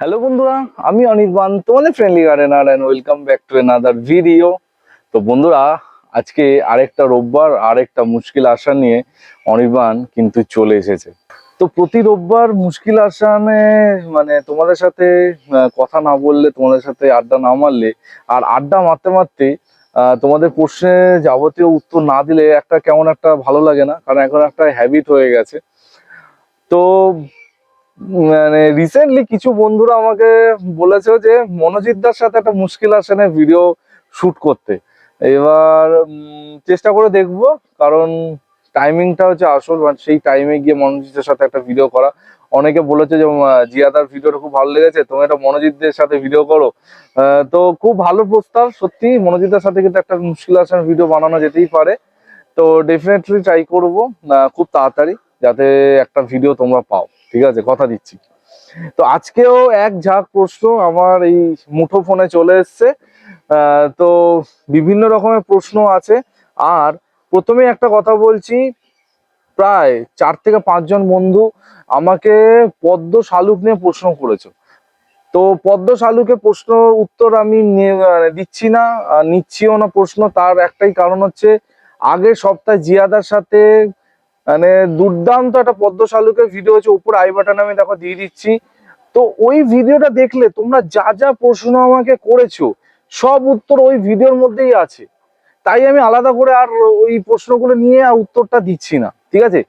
Hello বন্ধুরা, আমি অনির্বাণ তোমাদের friendly gardener and welcome back to another video তো বন্ধুরা, আজকে আরেকটা রোববার, আরেকটা মুশকিল আশা নিয়ে অনির্বাণ কিন্তু চলে এসেছে। তো প্রতি রোববার মুশকিল আসানে মানে তোমাদের সাথে কথা না বললে, তোমাদের সাথে আড্ডা না মারলে, আর আড্ডা মারতে মারতে তোমাদের প্রশ্নে যাবতীয় উত্তর না দিলে একটা কেমন একটা ভালো লাগে না, কারণ এখন একটা হ্যাবিট হয়ে গেছে। তো মানে রিসেন্টলি কিছু বন্ধুরা আমাকে বলেছে যে মনোজিৎদার সাথে একটা মুশকিল আসে না ভিডিও শুট করতে। এবার চেষ্টা করে দেখব, কারণ টাইমিংটা হচ্ছে আসল মানে সেই টাইমে গিয়ে মনোজিতের সাথে একটা ভিডিও করা। অনেকে বলেছে যে জিয়াদার ভিডিওটা খুব ভালো লেগেছে, তুমি একটা মনোজিৎদের সাথে ভিডিও করো। তো খুব ভালো প্রস্তাব, সত্যি মনোজিতের সাথে কিন্তু একটা মুশকিল আসার ভিডিও বানানো যেতেই পারে। তো ডেফিনেটলি ট্রাই করব খুব তাড়াতাড়ি। যাতে একটা ভিডিও তোমরা পাও, ঠিক আছে? কথা দিচ্ছি। তো আজকেও এক ঝাঁক প্রশ্ন আমার এই মুঠো ফোনে চলে এসছে। তো বিভিন্ন রকমের প্রশ্ন আছে। আর প্রথমে একটা কথা বলছি, প্রায় চার থেকে পাঁচজন বন্ধু আমাকে পদ্ম শালুক নিয়ে প্রশ্ন করেছ। তো পদ্ম শালুকে প্রশ্ন উত্তর আমি নে- দিচ্ছি না নিচ্ছিও না প্রশ্ন। তার একটাই কারণ হচ্ছে, আগের সপ্তাহে জিয়াদার সাথে মানে দুর্দান্ত একটা পদ্ম শালুকের ভিডিও হচ্ছে উপর আই বাটন আমি দেখো দিয়ে দিচ্ছি। তো ওই ভিডিওটা দেখলে তোমরা যা যা প্রশ্ন আমাকে করেছ, সব উত্তর ওই ভিডিওর মধ্যেই আছে। তাই আমি আলাদা করে আর ওই প্রশ্নগুলো নিয়ে আর উত্তরটা দিচ্ছি না, ঠিক আছে?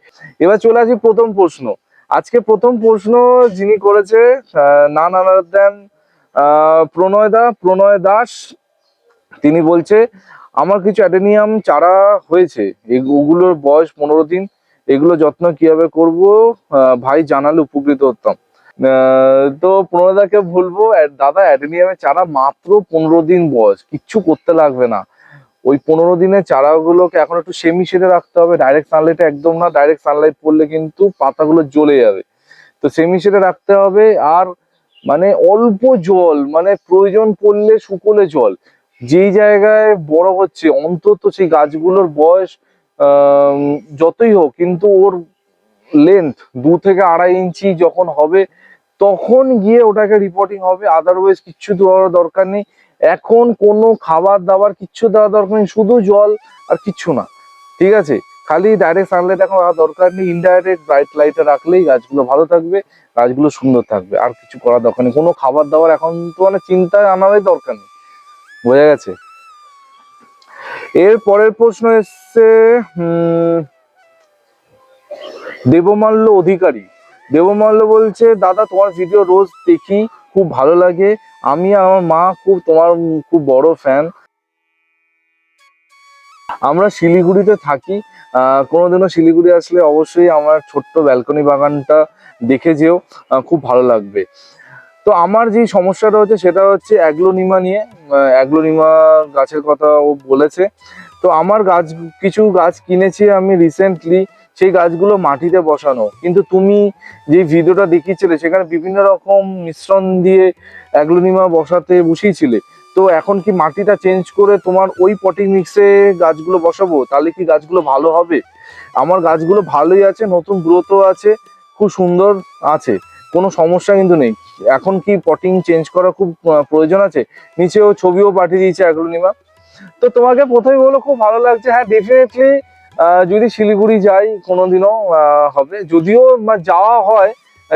এবার চলে আসি প্রথম প্রশ্ন। আজকে প্রথম প্রশ্ন যিনি করেছে না দেন প্রণয় দা, প্রণয় দাস। তিনি বলছে, আমার কিছু অ্যাডেনিয়াম চারা হয়েছে ওগুলোর বয়স পনেরো দিন। এগুলো যত্ন কীভাবে করব? ভাই জানালে উপকৃত হতাম। তো প্রণয়দাকে বলব দাদা অ্যাডেনিয়ামের চারা মাত্র পনেরো দিন বয়স, কিচ্ছু করতে লাগবে না। ওই পনেরো দিনের চারাগুলোকে এখন একটু সেমি শেডে রাখতে হবে ডাইরেক্ট সানলাইটে একদম না ডাইরেক্ট সানলাইট পড়লে কিন্তু পাতাগুলো জ্বলে যাবে। তো সেমি শেডে রাখতে হবে, আর মানে অল্প জল মানে প্রয়োজন পড়লে শুকোলে জল। যেই জায়গায় বড় হচ্ছে, অন্তত সেই গাছগুলোর বয়স যতই হোক, কিন্তু ওর লেন্থ দু থেকে আড়াই ইঞ্চি যখন হবে, তখন গিয়ে ওটাকে রিপোর্টিং হবে। আদারওয়াইজ কিচ্ছু দেওয়ার দরকার নেই। এখন কোনো খাবার দাবার কিচ্ছু দেওয়ার দরকার নেই, শুধু জল আর কিচ্ছু না। ঠিক আছে? খালি ডাইরেক্ট সানলাইট এখন আর দরকার নেই। ইনডাইরেক্ট ব্রাইট লাইটে রাখলেই গাছগুলো ভালো থাকবে, গাছগুলো সুন্দর থাকবে। আর কিছু করার দরকার নেই। কোনো খাবার দাবার এখন তো মানে চিন্তায় আনারই দরকার নেই। বোঝা গেছে? এর পরের প্রশ্ন এসছে দেবমাল্য অধিকারী। দেবমাল্য বলছে, দাদা, তোমার ভিডিও রোজ দেখি, খুব ভালো লাগে। আমি আমার মা খুব, তোমার খুব বড় ফ্যান আমরা শিলিগুড়িতে থাকি। কোনোদিনও শিলিগুড়ি আসলে অবশ্যই আমার ছোট্ট ব্যালকনি বাগানটা দেখে যেও। খুব ভালো লাগবে। তো আমার যে সমস্যাটা হচ্ছে সেটা হচ্ছে অ্যাগ্লোনিমা নিয়ে অ্যাগ্লোনিমা গাছের কথা ও বলেছে। তো আমার গাছ, কিছু গাছ কিনেছি আমি রিসেন্টলি সেই গাছগুলো মাটিতে বসানো। কিন্তু তুমি যে ভিডিওটা দেখিয়েছিলে, সেখানে বিভিন্ন রকম মিশ্রণ দিয়ে অ্যাগ্লোনিমা বসাতে বসিয়েছিলে। তো এখন কি মাটিটা চেঞ্জ করে তোমার ওই পটিং মিক্সে গাছগুলো বসাবো? তাহলে কি গাছগুলো ভালো হবে? আমার গাছগুলো ভালোই আছে, নতুন গ্রোথও আছে, খুব সুন্দর আছে। কোনো সমস্যা কিন্তু নেই। এখন কি পটিং চেঞ্জ করা খুব প্রয়োজন আছে? নিচেও ছবিও পাঠিয়ে দিয়েছে অ্যাগ্লোনিমা তো তোমাকে প্রথমে বলো খুব ভালো লাগছে। হ্যাঁ ডেফিনেটলি যদি শিলিগুড়ি যাই, কোনোদিনও হবে। যদিও যাওয়া হয়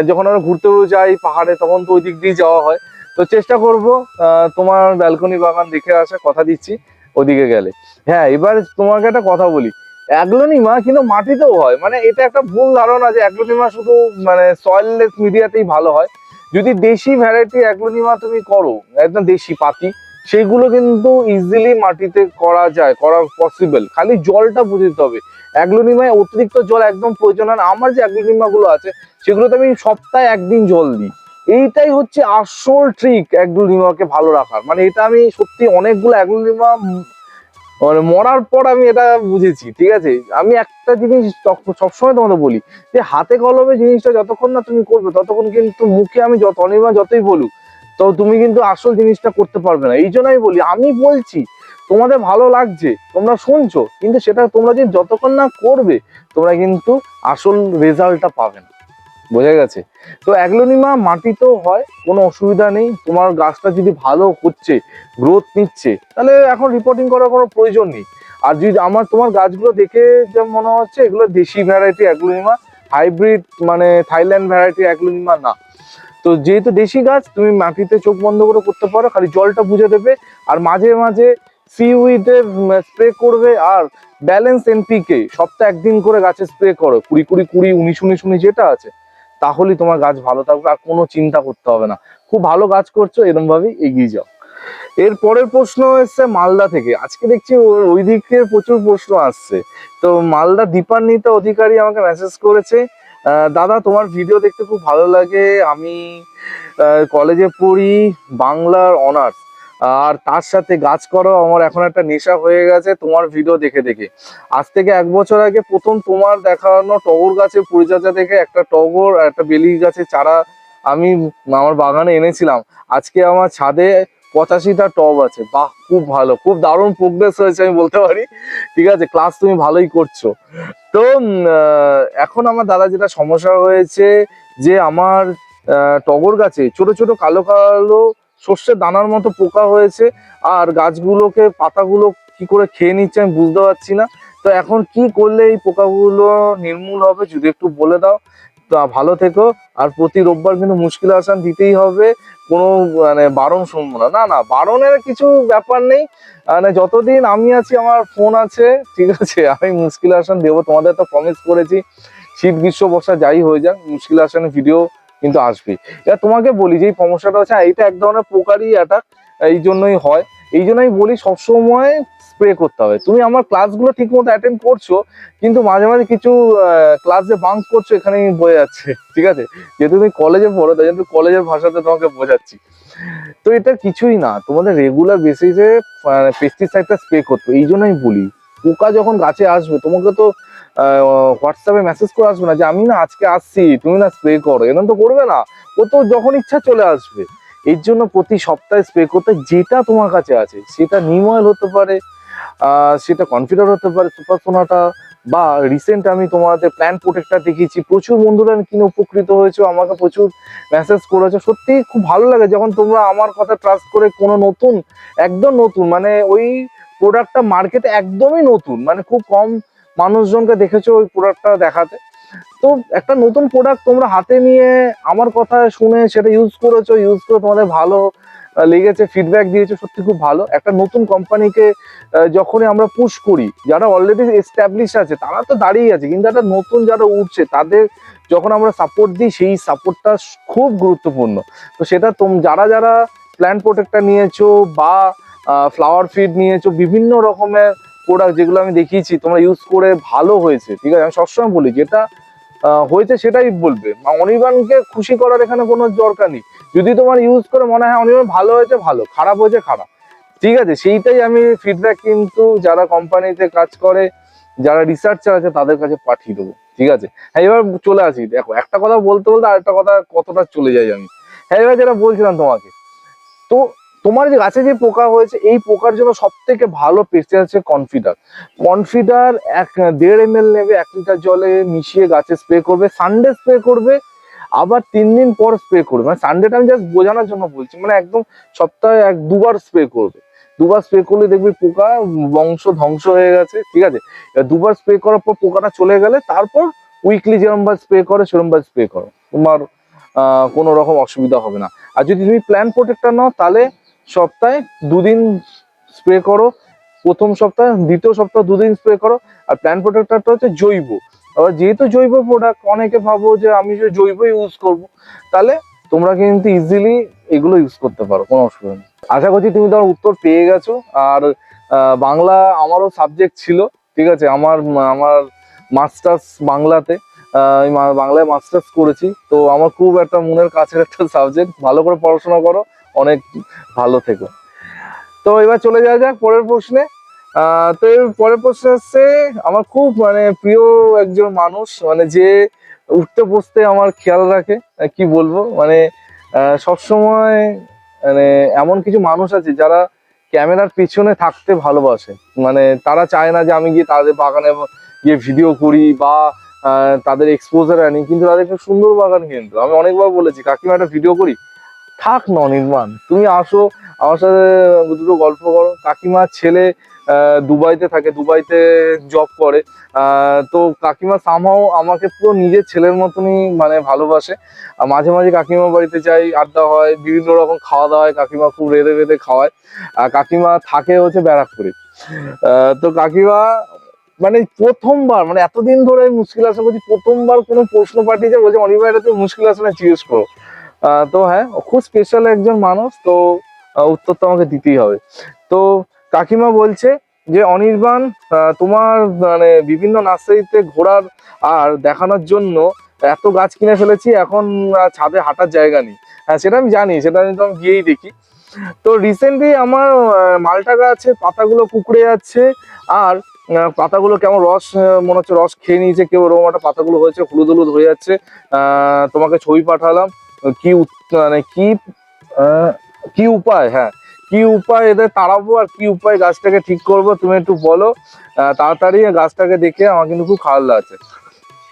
যখন আমরা ঘুরতেও যাই পাহাড়ে, তখন তো ওই দিক দিয়ে যাওয়া হয়। তো চেষ্টা করব তোমার ব্যালকনি বাগান দেখে আসা কথা দিচ্ছি, ওদিকে গেলে। হ্যাঁ এবার তোমাকে একটা কথা বলি। অ্যাগ্লোনিমা কিন্তু মাটিতেও হয়। মানে এটা একটা ভুল ধারণা যে অ্যাগ্লোনিমা শুধু মানে সয়েললেস মিডিয়াতেই ভালো হয়। যদি দেশি ভ্যারাইটি অ্যাগ্লোনিমা তুমি করো, একদম দেশি পাতি সেইগুলো কিন্তু ইজিলি মাটিতে করা যায়, করা পসিবল খালি জলটা বুঝে দিতে হবে। অ্যাগ্লোনিমায় অতিরিক্ত জল একদম প্রয়োজন হয় আমার যে অ্যাগ্লোনিমা গুলো আছে, সেগুলোতে আমি সপ্তাহে একদিন জল দিই। এইটাই হচ্ছে আসল ট্রিক অ্যাগ্লোনিমাকে ভালো রাখার। মানে এটা আমি সত্যি অনেকগুলো অ্যাগ্লোনিমা মানে মরার পর আমি এটা বুঝেছি, ঠিক আছে? আমি একটা জিনিস সবসময় তোমাকে বলি, যে হাতে কলমে জিনিসটা যতক্ষণ না তুমি করবে, ততক্ষণ কিন্তু মুখে আমি যত অনির্বাণ যতই বলুক, তো তুমি কিন্তু আসল জিনিসটা করতে পারবে না। এই জন্য আমি বলি, আমি বলছি, তোমাদের ভালো লাগছে, তোমরা শুনছো, কিন্তু সেটা তোমরা যদি যতক্ষণ না করবে, তোমরা কিন্তু আসল রেজাল্টটা পাবে না। বোঝা গেছে? তো অ্যাগ্লোনিমা মাটিতেও হয়, কোনো অসুবিধা নেই। তোমার গাছটা যদি ভালো হচ্ছে গ্রোথ নিচ্ছে, তাহলে এখন রিপোর্টিং করার কোনো প্রয়োজন নেই। আর যদি আমার, তোমার গাছগুলো দেখে যা মনে হচ্ছে, এগুলো দেশি ভ্যারাইটি অ্যাগ্লোনিমা হাইব্রিড মানে থাইল্যান্ড ভ্যারাইটি অ্যাগ্লোনিমা না। তো যেহেতু দেশি গাছ, তুমি মাটিতে চোখ বন্ধ করে করতে পারো, খালি জলটা বুঝে দেবে। আর মাঝে মাঝে সিউইডে স্প্রে করবে, আর ব্যালেন্স এনপিকে সপ্তাহে একদিন করে গাছে স্প্রে করো। কুড়ি কুড়ি কুড়ি, উনিশ উনিশ উনিশ যেটা আছে। তাহলেই তোমার গাছ ভালো থাকবে আর কোনো চিন্তা করতে হবে না। খুব ভালো গাছ করছ এরকম ভাবেই এগিয়ে যাও। এর পরের প্রশ্ন এসছে মালদা থেকে। আজকে দেখছি ওই দিকের প্রচুর প্রশ্ন আসছে। তো মালদা দীপান্বিতা অধিকারী আমাকে মেসেজ করেছে দাদা তোমার ভিডিও দেখতে খুব ভালো লাগে। আমি কলেজে পড়ি, বাংলার অনার্স আর তার সাথে গাছ করো, আমার এখন একটা নেশা হয়ে গেছে, তোমার ভিডিও দেখে দেখে। আজ থেকে এক বছর আগে প্রথম তোমার দেখানো টগর গাছের পরিচর্যা দেখে একটা টগর একটা বেলি গাছের চারা আমি আমার বাগানে এনেছিলাম। আজকে আমার ছাদে পঁচাশিটা টব আছে। বাহ, খুব ভালো, খুব দারুণ প্রোগ্রেস হয়েছে, আমি বলতে পারি। ঠিক আছে ক্লাস তুমি ভালোই করছ। তো এখন আমার দাদা যেটা সমস্যা হয়েছে যে আমার টগর গাছে ছোট ছোট কালো কালো সর্ষের দানার মতো পোকা হয়েছে, আর গাছগুলোকে, পাতাগুলো কি করে খেয়ে নিচ্ছে আমি বুঝতে পারছি না। তো এখন কি করলে এই পোকাগুলো নির্মূল হবে যদি একটু বলে দাও? তা ভালো থেকো, আর প্রতি রোববার কিন্তু মুশকিল আসান দিতেই হবে, কোনো মানে বারণ শুনব না। না না, বারণের কিছু ব্যাপার নেই। মানে যতদিন আমি আছি, আমার ফোন আছে, ঠিক আছে, আমি মুশকিল আসান দেবো, তোমাদের তো প্রমিস করেছি। শীত, গ্রীষ্ম, বর্ষা, যাই হয়ে যাক, মুশকিল আসানের ভিডিও কিন্তু আসবে। এবার তোমাকে বলি যে এই সমস্যাটা হচ্ছে হ্যাঁ, এটা এক ধরনের পোকারই অ্যাটাক এই জন্যই হয়। এই জন্য আমি বলি সবসময় স্প্রে করতে হবে। তুমি আমার ক্লাসগুলো ঠিক মতো অ্যাটেন্ড করছ কিন্তু মাঝে মাঝে কিছু ক্লাসে বাঙ্ক করছ এখানেই বোঝা যাচ্ছে ঠিক আছে? যেহেতু তুমি কলেজে পড়ো তাই জন্য কলেজের ভাষাতে তোমাকে বোঝাচ্ছি। তো এটা কিছুই না তোমাদের রেগুলার বেসিসে পেস্টিসাইডটা স্প্রে করতে এই জন্য আমি বলি পোকা যখন গাছে আসবে তোমাকে তো হোয়াটসঅ্যাপে মেসেজ করে আসবে না যে, আমি না আজকে আসছি, তুমি না স্প্রে করো। এরকম তো করবে না। ও তো যখন ইচ্ছা চলে আসবে। এর জন্য প্রতি সপ্তাহে স্প্রে করতে যেটা তোমার কাছে আছে, সেটা নিম অয়েল হতে পারে সেটা কনফিডার হতে পারে সুপার সোনাটা বা রিসেন্ট আমি তোমাদের প্ল্যান প্রোটেক্টটা দেখিয়েছি, প্রচুর বন্ধুরা কিনে উপকৃত হয়েছে, আমাকে প্রচুর মেসেজ করেছে। সত্যি খুব ভালো লাগে যখন তোমরা আমার কথা ট্রাস্ট করে কোনো নতুন, একদম নতুন মানে ওই প্রোডাক্টটা মার্কেটে একদমই নতুন মানে খুব কম মানুষজনকে দেখেছ ওই প্রোডাক্টটা দেখাতে? তো একটা নতুন প্রোডাক্ট তোমরা হাতে নিয়ে আমার কথা শুনে সেটা ইউজ করেছ ইউজ করে তোমাদের ভালো লেগেছে ফিডব্যাক দিয়েছ, সত্যি খুব ভালো। একটা নতুন কোম্পানিকে যখনই আমরা পুশ করি, যারা অলরেডি এস্টাবলিশ আছে, তারা তো দাঁড়িয়ে আছে, কিন্তু একটা নতুন যারা উঠছে, তাদের যখন আমরা সাপোর্ট দিই, সেই সাপোর্টটা খুব গুরুত্বপূর্ণ। তো সেটা তোম, যারা যারা প্ল্যান্ট প্রোটেক্টর নিয়েছো বা ফ্লাওয়ার ফিড নিয়েছো, বিভিন্ন রকমের প্রোডাক্ট যেগুলো আমি দেখিয়েছি, তোমরা ইউজ করে ভালো হয়েছে, ঠিক আছে? আমি সবসময় বলি, যেটা হয়েছে সেটাই বলবে। অনির্বাণকে খুশি করার এখানে কোনো দরকার নেই। যদি তোমার ইউজ করে মনে হয় অনির্বাণ ভালো হয়েছে, ভালো। খারাপ হয়েছে, খারাপ। ঠিক আছে? সেইটাই আমি ফিডব্যাক কিন্তু যারা কোম্পানিতে কাজ করে, যারা রিসার্চার আছে, তাদের কাছে পাঠিয়ে দেবো। ঠিক আছে? হ্যাঁ এবার চলে আসি। দেখো, একটা কথা বলতে বলতে আরেকটা কথা কতটা চলে যাই আমি হ্যাঁ এবার যেটা বলছিলাম তোমাকে, তো তোমার যে গাছে যে পোকা হয়েছে, এই পোকার জন্য সব থেকে ভালো পেস্টে হচ্ছে কনফিডার। কনফিডার এক, দেড় এম নেবে, এক লিটার জলে মিশিয়ে গাছে স্প্রে করবে সানডে স্প্রে করবে, আবার তিন দিন পর স্প্রে করবে। মানে সানডেটা আমি জাস্ট বোঝানোর জন্য বলছি মানে একদম সপ্তাহে এক, দুবার স্প্রে করবে। দুবার স্প্রে করলে দেখবি পোকা বংশ ধ্বংস হয়ে গেছে, ঠিক আছে? দুবার স্প্রে করার পর পোকাটা চলে গেলে তারপর উইকলি যেরকম বার স্প্রে করে সেরকম বার স্প্রে করো। তোমার কোনো রকম অসুবিধা হবে না। আর যদি তুমি প্ল্যান প্রোটেক্টর নাও, তাহলে সপ্তাহে দুদিন স্প্রে করো, প্রথম সপ্তাহে, দ্বিতীয় সপ্তাহ দুদিন স্প্রে করো, আর প্ল্যান প্রোটেক্টরটা হচ্ছে জৈব। আবার যেহেতু জৈব প্রোডাক্ট অনেকে ভাবো যে আমি যে জৈব ইউজ করব, তাহলে তোমরা কিন্তু ইজিলি এগুলো ইউজ করতে পারো, কোনো অসুবিধা নেই। আশা করছি তুমি তোমার উত্তর পেয়ে গেছো, আর বাংলা আমারও সাবজেক্ট ছিল, ঠিক আছে? আমার আমার মাস্টার্স বাংলাতে বাংলায় মাস্টার্স করেছি, তো আমার খুব একটা মনের কাছের একটা সাবজেক্ট ভালো করে পড়াশোনা করো অনেক ভালো থেকো। তো এবার চলে যাওয়া যাক পরের প্রশ্নে। তো এর পরের প্রশ্ন হচ্ছে, আমার খুব মানে প্রিয় একজন মানুষ মানে যে উঠতে বসতে আমার খেয়াল রাখে কি বলব? মানে সবসময় মানে এমন কিছু মানুষ আছে যারা ক্যামেরার পিছনে থাকতে ভালোবাসে। মানে তারা চায় না যে আমি গিয়ে তাদের বাগানে গিয়ে ভিডিও করি বা তাদের এক্সপোজার আনি, কিন্তু তাদের একটা সুন্দর বাগান কিন্তু আমি অনেকবার বলেছি, কাকিমা একটা ভিডিও করি থাক ন তুমি আসো, আমার সাথে দুটো গল্প করো। কাকিমার ছেলে দুবাইতে থাকে, দুবাইতে জব করে। তো কাকিমা সামহাও আমাকে পুরো নিজের ছেলের মতনই মানে ভালোবাসে। মাঝে মাঝে কাকিমার বাড়িতে যাই, আড্ডা হয়, বিভিন্ন রকম খাওয়া দাওয়া হয়, কাকিমা খুব রেঁধে রেঁধে খাওয়ায়। আর কাকিমা থাকে হচ্ছে ব্যারাকপুরে। তো কাকিমা মানে প্রথমবার মানে এতদিন ধরে মুশকিল আসা করছি, প্রথমবার কোনো প্রশ্ন পাঠিয়েছে বলছে এটা তুমি মুশকিল আসনে জিজ্ঞেস করো। তো হ্যাঁ খুব স্পেশাল একজন মানুষ, তো উত্তর তো আমাকে দিতেই হবে। তো কাকিমা বলছে যে, অনির্বাণ তোমার মানে বিভিন্ন নার্সারিতে ঘোরার আর দেখানোর জন্য এত গাছ কিনে ফেলেছি, এখন ছাদে হাঁটার জায়গা নেই। হ্যাঁ সেটা আমি জানি, সেটা আমি তো আমি গিয়েই দেখি। তো রিসেন্টলি আমার মালটা গাছে, পাতাগুলো কুকড়ে যাচ্ছে, আর পাতাগুলো কেমন রস মনে হচ্ছে রস খেয়ে নিয়েছে, কেউ ওরকম একটা পাতাগুলো হয়েছে, হলুদ হলুদ হয়ে যাচ্ছে। তোমাকে ছবি পাঠালাম। কি মানে কি কি উপায় হ্যাঁ কি উপায় এদের তাড়াবো আর কি উপায় গাছটাকে ঠিক করব তুমি একটু বলো। তাড়াতাড়ি গাছটাকে দেখে আমার কিন্তু খুব খারাপ লাগছে।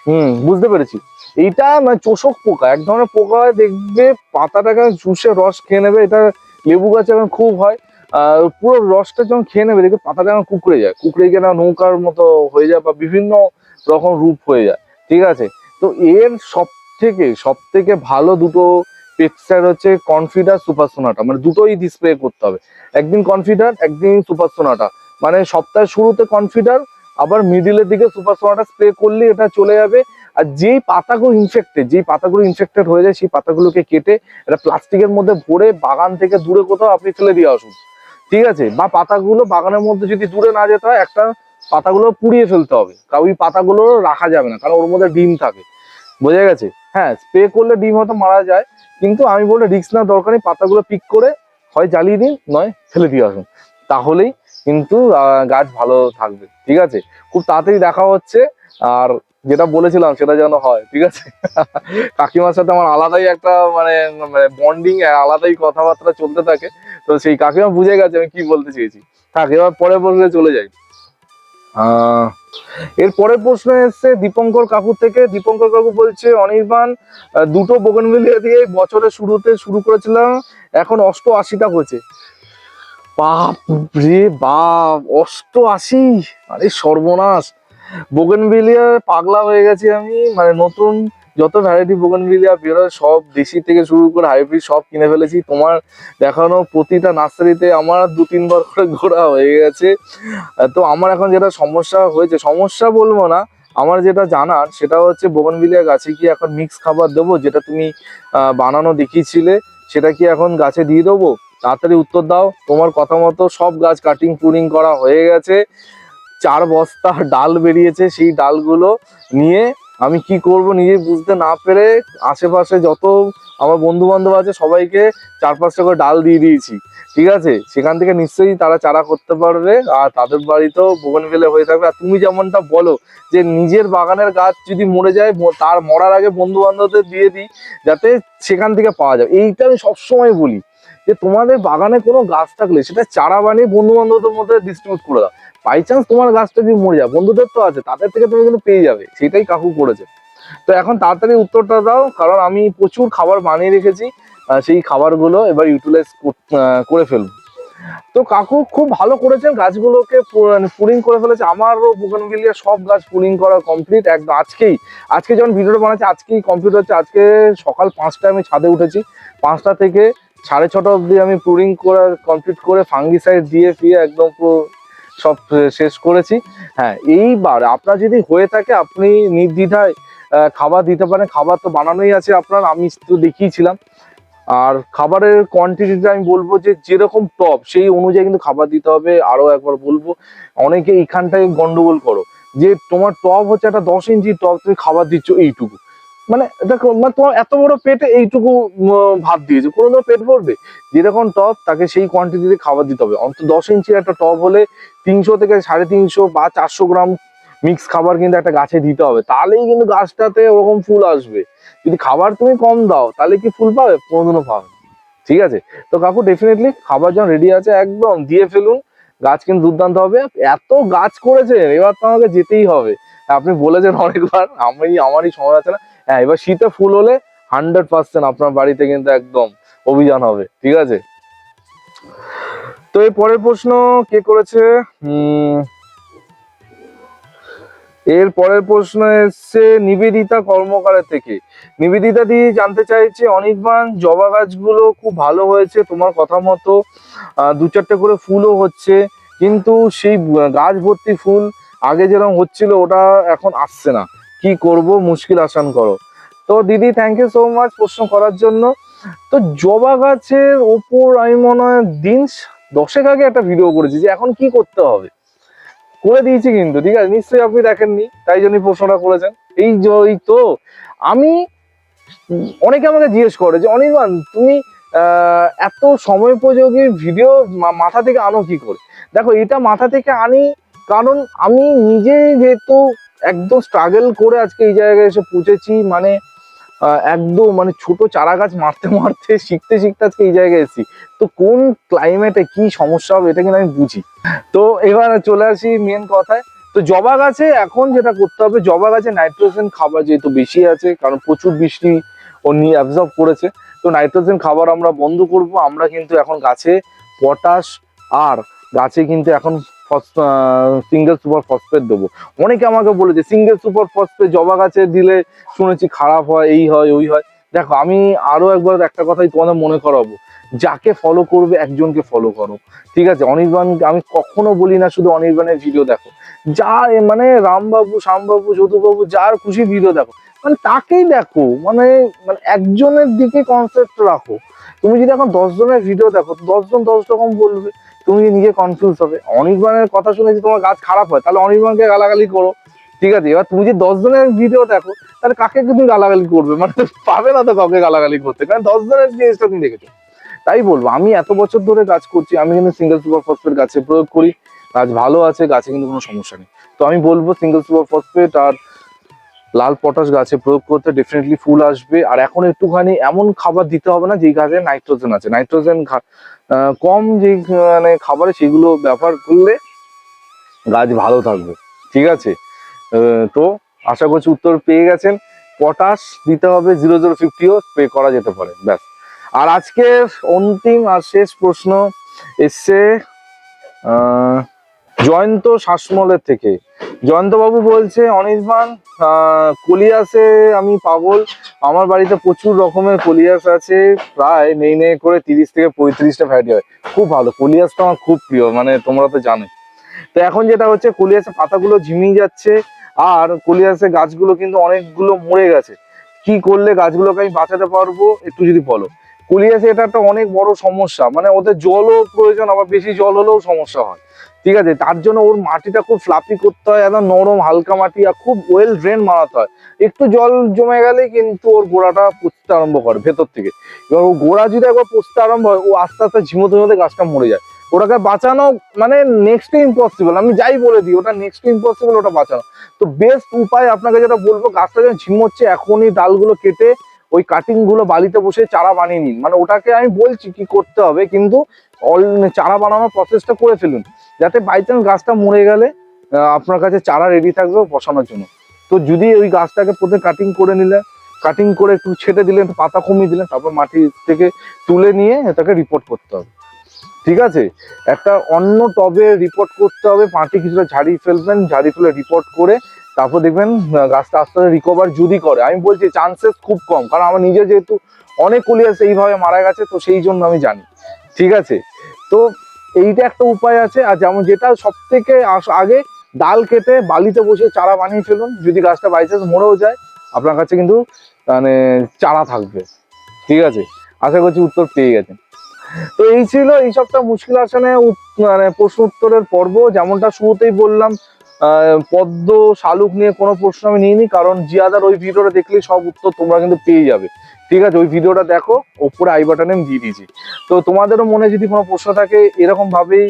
হুম, বুঝতে পেরেছি। এইটা মানে চোষক পোকা, এক ধরনের পোকা দেখবে পাতাটাকে চুষে রস খেয়ে নেবে, এটা লেবু গাছে এখন খুব হয় আর পুরো রসটা যখন খেয়ে নেবে, দেখবে পাতাটা এখন কুকড়ে যায়, কুকড়ে গিয়ে না নৌকার মতো হয়ে যায় বা বিভিন্ন রকম রূপ হয়ে যায়, ঠিক আছে? তো এর সব থেকে সব থেকে ভালো দুটো পেস্টিসাইড হচ্ছে কনফিডার সুপার সোনাটা মানে দুটোই স্প্রে করতে হবে। একদিন কনফিডার একদিন সুপার সোনাটা মানে সপ্তাহের শুরুতে কনফিডার আবার মিডিলের দিকে সুপার সোনাটা স্প্রে করলে এটা চলে যাবে। আর যেই পাতাগুলো ইনফেক্টেড যেই পাতাগুলো ইনফেক্টেড হয়ে যায়, সেই পাতাগুলোকে কেটে এটা প্লাস্টিকের মধ্যে ভরে বাগান থেকে দূরে কোথাও আপনি ফেলে দিয়ে আসুন। ঠিক আছে? বা পাতাগুলো বাগানের মধ্যে যদি দূরে না যেতে হয়, একটা পাতাগুলো পুড়িয়ে ফেলতে হবে। কারণ ওই পাতাগুলো রাখা যাবে না, কারণ ওর মধ্যে ডিম থাকে। বোঝা গেছে? হ্যাঁ স্প্রে করলে ডিম হয়তো মারা যায়, কিন্তু আমি বলে রিক্স না দরকার নেই, পাতাগুলো পিক করে হয় জ্বালিয়ে দিন, নয় ফেলে দিয়ে আসুন। তাহলেই কিন্তু গাছ ভালো থাকবে, ঠিক আছে? খুব তাড়াতাড়ি দেখা হচ্ছে, আর যেটা বলেছিলাম সেটা যেন হয়, ঠিক আছে? কাকিমার সাথে আমার আলাদাই একটা মানে বন্ডিং আলাদাই কথাবার্তা চলতে থাকে, তো সেই কাকিমা বুঝে গেছে আমি কি বলতে চেয়েছি। থাক, এবার পরে প্রশ্নে চলে যাই এর পরের প্রশ্ন এসছে, দীপঙ্কর কাকুর থেকে। দীপঙ্কর কাকু বলছে, অনির্বাণ দুটো বোগনভেলিয়া দিয়ে বছরের শুরুতে শুরু করেছিলাম, এখন অষ্ট আশিটা হয়েছে। বাপ রে বাপ, অষ্ট আশি? আরে সর্বনাশ। বোগনভেলিয়া পাগলা হয়ে গেছি আমি মানে নতুন যত ভ্যারাইটি বোগনভেলিয়া বেরোয় সব দেশি থেকে শুরু করে হাইব্রিড সব কিনে ফেলেছি। তোমার দেখানো প্রতিটা নার্সারিতে আমার দু তিনবার করে ঘোরা হয়ে গেছে। তো আমার এখন যেটা সমস্যা হয়েছে, সমস্যা বলব না, আমার যেটা জানার সেটা হচ্ছে বোগনভিলিয়া গাছে কি এখন মিক্স খাবার দেবো, যেটা তুমি বানানো দেখিয়েছিলে, সেটা কি এখন গাছে দিয়ে দেবো? তাড়াতাড়ি উত্তর দাও, তোমার কথা মতো সব গাছ কাটিং পুরিং করা হয়ে গেছে। চার বস্তা ডাল বেরিয়েছে, সেই ডালগুলো নিয়ে আমি কি করব নিজে বুঝতে না পেরে আশেপাশে যত আমার বন্ধু বান্ধব আছে সবাইকে চার পাঁচটা করে ডাল দিয়ে দিয়েছি, ঠিক আছে? সেখান থেকে নিশ্চয়ই তারা চারা করতে পারবে আর তাদের বাড়িতেও বোগন ফেলে হয়ে থাকবে। আর তুমি যেমনটা বলো যে নিজের বাগানের গাছ যদি মরে যায় তার মরার আগে বন্ধু বান্ধবদের দিয়ে দিই যাতে সেখান থেকে পাওয়া যায়। এইটা আমি সবসময় বলি যে তোমাদের বাগানে কোনো গাছ থাকলে সেটা চারা বানিয়ে বন্ধু বান্ধবদের মধ্যে ডিস্ট্রিবিউট করে দাও। বাই চান্স তোমার গাছটা যদি মরে যায় বন্ধুদের তো আছে, তাদের থেকে তুমি কিন্তু পেয়ে যাবে, সেটাই কাকু করেছে। তো এখন তাড়াতাড়ি উত্তরটা দাও, কারণ আমি প্রচুর খাবার বানিয়ে রেখেছি সেই খাবারগুলো এবার ইউটিলাইজ করে ফেলব। তো কাকু খুব ভালো করেছেন, গাছগুলোকে পুলিং করে ফেলেছে, আমারও বুগনভিলিয়া সব গাছ পুলিং করা কমপ্লিট একদম আজকেই, আজকে যখন ভিডিওটা বানাচ্ছি, আজকেই কমপ্লিট হচ্ছে, আজকে সকাল পাঁচটায় আমি ছাদে উঠেছি, পাঁচটা থেকে সাড়ে ছটা অবধি আমি পুলিং করা কমপ্লিট করে ফাঙ্গিসাইড দিয়ে ফিয়ে একদম পুরো সব শেষ করেছি। হ্যাঁ এইবার আপনার যদি হয়ে থাকে, আপনি নির্দ্বিধায় খাবার দিতে পারেন। খাবার তো বানানোই আছে আপনার, আমি তো দেখিয়েছিলাম। আর খাবারের কোয়ান্টিটিটা আমি বলব যে, যেরকম টপ সেই অনুযায়ী কিন্তু খাবার দিতে হবে। আরও একবার বলব, অনেকে এইখানটায় গন্ডগোল করো। যে তোমার টপ হচ্ছে একটা দশ ইঞ্চি টপ তুমি খাবার দিচ্ছ এইটুকু। মানে কো- মানে তোমার এত বড় পেটে এইটুকু ভাত দিয়েছে কোনো তোমার পেট ভরবে। যেরকম টপ, তাকে সেই কোয়ান্টিটিতে খাবার দিতে হবে। অন্তত দশ ইঞ্চির একটা টপ হলে তিনশো থেকে সাড়ে তিনশো বা চারশো গ্রাম মিক্স খাবার কিন্তু একটা গাছে দিতে হবে। তাহলেই কিন্তু গাছটাতে ওরকম ফুল আসবে। যদি খাবার তুমি কম দাও, তাহলে কি ফুল পাবে? কোনোদিনও পাবে ঠিক আছে? তো কাকু ডেফিনেটলি খাবার যখন রেডি আছে, একদম দিয়ে ফেলুন। গাছ কিন্তু দুর্দান্ত হবে। এত গাছ করেছেন, এবার তো আমাকে যেতেই হবে। আপনি বলেছেন অনেকবার, আমি, আমারই সময় আছে না। হ্যাঁ এবার শীতে ফুল হলে হান্ড্রেড পার্সেন্ট আপনার বাড়িতে কিন্তু একদম অভিযান হবে, ঠিক আছে? তো এই পরের প্রশ্ন কে করেছে? এর পরের প্রশ্ন এসছে নিবেদিতা কর্মকারের থেকে। নিবেদিতা দিয়ে জানতে চাইছে অনির্বাণ জবা গাছগুলো খুব ভালো হয়েছে, তোমার কথা মতো দু চারটে করে ফুলও হচ্ছে, কিন্তু সেই গাছ ভর্তি ফুল আগে যেরকম হচ্ছিল, ওটা এখন আসছে না। কি করব, মুশকিল আসান করো। তো দিদি থ্যাংক ইউ সো মাচ প্রশ্ন করার জন্য। তো জবা গাছের ওপর আমি মনে হয় দিন দশেক আগে একটা ভিডিও করেছি যে এখন কি করতে হবে। করে দিয়েছি কিন্তু, ঠিক আছে? নিশ্চয়ই আপনি দেখেননি, তাই জন্যই প্রশ্নটা করেছেন। এই যে তো, আমি অনেকে আমাকে জিজ্ঞেস করে যে, অনির্বাণ, তুমি এত সময়োপযোগী ভিডিও মাথা থেকে আনো কি করে? দেখো, এটা মাথা থেকে আনি, কারণ আমি নিজে যেহেতু একদম স্ট্রাগল করে আজকে এই জায়গায় এসে পৌঁছেছি। মানে একদম মানে ছোট চারা গাছ মারতে মারতে, শিখতে শিখতে আজকে এই জায়গায় এসেছি। তো কোন ক্লাইমেটে কি সমস্যা হবে এটা কিন্তু আমি বুঝি। তো এবার চলে আসি মেন কথায়। তো জবা গাছে এখন যেটা করতে হবে, জবা গাছে নাইট্রোজেন খাবার যেহেতু বেশি আছে, কারণ প্রচুর বৃষ্টি ও নিয়ে অ্যাবজর্ব করেছে, তো নাইট্রোজেন খাবার আমরা বন্ধ করব। আমরা কিন্তু এখন গাছে পটাশ আর গাছে কিন্তু এখন সিঙ্গেল সুপার ফসফেট দেবো। অনেকে আমাকে বলেছে সিঙ্গেল সুপার ফসফেট জবা গাছে দিলে শুনেছি খারাপ হয়, এই হয়, ওই হয়। দেখো, আমি আরও একবার একটা কথাই তোমাদের মনে করাবো। যাকে ফলো করবে, একজনকে ফলো করো। ঠিক আছে? অনির্বাণ, আমি কখনো বলি না, শুধু অনির্বাণের ভিডিও দেখো। যা মানে রামবাবু, শ্যামবাবু, যদুবাবু, যার খুশি ভিডিও দেখো। মানে তাকেই দেখো মানে মানে একজনের দিকে কনসেপ্ট রাখো। তুমি যদি এখন দশজনের ভিডিও দেখো দশজন দশ রকম বলবে, তুমি নিজে কনফিউজ হবে। অনির্বাণের কথা শুনে যদি তোমার গাছ খারাপ হয়, তাহলে অনির্বাণকে গালাগালি করো। ঠিক আছে, এবার তুমি যদি দশজনের ভিডিও দেখো, তাহলে কাকে তুমি গালাগালি করবে? মানে পাবে না তো কাউকে গালাগালি করতে, কারণ দশজনের জিনিসটা তুমি দেখেছ। তাই বলব, আমি এত বছর ধরে কাজ করছি, আমি কিন্তু সিঙ্গেল সুপার ফসফেট গাছে প্রয়োগ করি। গাছ ভালো আছে, গাছে কিন্তু কোনো সমস্যা নেই। তো আমি বলব সিঙ্গেল সুপার ফসফেট আর লাল পটাশ গাছে প্রয়োগ করতে ডেফিনেটলি ফুল আসবে। আর এখন একটুখানি এমন খাবার দিতে হবে না যেই গাছে নাইট্রোজেন আছে। নাইট্রোজেন কম যে মানে খাবারে সেগুলো ব্যবহার করলে গাছ ভালো থাকবে। ঠিক আছে? তো আশা করছি উত্তর পেয়ে গেছেন। পটাশ দিতে হবে জিরো জিরো ফিফটিও স্প্রে করা যেতে পারে। ব্যাস। আর আজকের অন্তিম আর শেষ প্রশ্ন এসছে আহ, জয়ন্ত শাসমলের থেকে। জয়ন্ত বাবু বলছে, অনির্বাণ কলিয়াসে আমি পাগল। আমার বাড়িতে প্রচুর রকমের কলিয়াস আছে। প্রায় নেই নেই করে তিরিশ থেকে পঁয়ত্রিশটা ভ্যারাইটি হয়। খুব ভালো। কলিয়াসটা আমার খুব প্রিয় মানে তোমরা তো জানো তো এখন যেটা হচ্ছে, কলিয়াসের পাতাগুলো ঝিমিয়ে যাচ্ছে। আর কলিয়াসের গাছগুলো কিন্তু অনেকগুলো মরে গেছে। কি করলে গাছগুলোকে আমি বাঁচাতে পারব, একটু যদি বলো? কলিয়াসে এটা একটা অনেক বড় সমস্যা। মানে ওদের জলও প্রয়োজন, আবার বেশি জল হলেও সমস্যা হয়। ঠিক আছে? তার জন্য ওর মাটিটা খুব ফ্লাপি করতে হয়, একদম নরম হালকা মাটি আর খুব ওয়েল ড্রেন মারাতে হয়। একটু জল জমে গেলে কিন্তু ওর গোড়াটা পচতে আরম্ভ করে ভেতর থেকে। এবার ও গোড়া যদি একবার পচতে আরম্ভ হয়, ও আস্তে আস্তে ঝিমোতে ঝিমোতে গাছটা মরে যায়। ওটাকে বাঁচানো মানে নেক্সট ইম্পসিবল আমি যাই বলে দিই, ওটা নেক্সট ইম্পসিবল ওটা বাঁচানো। তো বেস্ট উপায় আপনাকে যেটা বলব, গাছটা যখন ঝিমোচ্ছে, এখনই ডালগুলো কেটে ওই কাটিংগুলো বালিতে বসে চারা বানিয়ে নিন। মানে ওটাকে আমি বলছি কি করতে হবে, কিন্তু অল চারা বানানোর প্রসেসটা করে ফেলুন। যাতে বাই চান্স গাছটা মরে গেলে আপনার কাছে চারা রেডি থাকবে বসানোর জন্য। তো যদি ওই গাছটাকে প্রথমে কাটিং করে নিলে কাটিং করে একটু ছেটে দিলেন, পাতা কমিয়ে দিলেন, তারপর মাটি থেকে তুলে নিয়ে এটাকে রিপোর্ট করতে হবে। ঠিক আছে? একটা অন্য টবে রিপোর্ট করতে হবে, মাটি কিছুটা ঝাড়িয়ে ফেলবেন ঝাড়িয়ে ফেলে রিপোর্ট করে তারপর দেখবেন গাছটা আস্তে আস্তে রিকভার যদি করে। আমি বলছি চান্সেস খুব কম, কারণ আমার নিজে যেহেতু অনেক কলিয়াস এইভাবে মারা গেছে, তো সেই জন্য আমি জানি। ঠিক আছে? তো এইটা একটা উপায় আছে। আর যেমন যেটা সব থেকে আগে ডাল কেটে বালিতে বসে চারা বানিয়ে ফেলুন, যদি গাছটা বাই চান্স মরেও যায়, আপনার কাছে কিন্তু মানে চারা থাকবে। ঠিক আছে? আশা করছি উত্তর পেয়ে গেছেন। তো এই ছিল এই সবটা মুশকিল আসনে মানে প্রশ্ন উত্তরের পর্ব। যেমনটা শুরুতেই বললাম পদ্ম, শালুক নিয়ে কোনো প্রশ্ন আমি নিইনি, কারণ জিয়াদার ওই ভিডিওটা দেখলেই সব উত্তর তোমরা কিন্তু পেয়ে যাবে। ঠিক আছে, ওই ভিডিওটা দেখো, ওপরে আই বাটনে আমি দিয়ে দিয়েছি। তো তোমাদেরও মনে যদি কোনো প্রশ্ন থাকে, এরকমভাবেই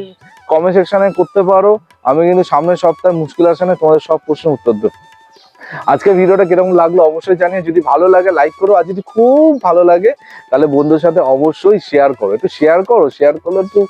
কমেন্ট সেকশানে করতে পারো। আমি কিন্তু সামনের সপ্তাহে মুশকিল আসানে তোমাদের সব প্রশ্নের উত্তর দেবো। আজকে ভিডিওটা কীরকম লাগল অবশ্যই জানিয়ে যদি ভালো লাগে লাইক করো। আর যদি খুব ভালো লাগে, তাহলে বন্ধুর সাথে অবশ্যই শেয়ার করো। একটু শেয়ার করো শেয়ার করলে একটু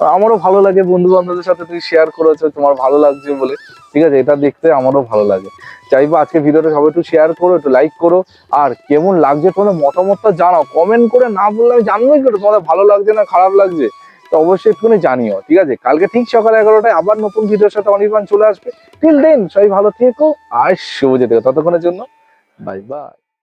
আমারও ভালো লাগে বন্ধু বান্ধবদের সাথে তুই শেয়ার করেছ, তোমার ভালো লাগছে বলে। ঠিক আছে, এটা দেখতে আমারও ভালো লাগে। চাইব আজকে ভিডিওটা সবাই একটু শেয়ার করো, একটু লাইক করো। আর কেমন লাগছে তোমাদের মতামতটা জানাও। কমেন্ট করে না বললে আমি জানবোই করে? তোমাদের ভালো লাগছে না খারাপ লাগছে? তো অবশ্যই একটুখানি জানিও, ঠিক আছে? কালকে ঠিক সকাল এগারোটায় আবার নতুন ভিডিওর সাথে অনির্বাণ চলে আসবে। টিল দেন সবাই ভালো থেকো আর শুভ যেতে ততক্ষণের জন্য বাই বাই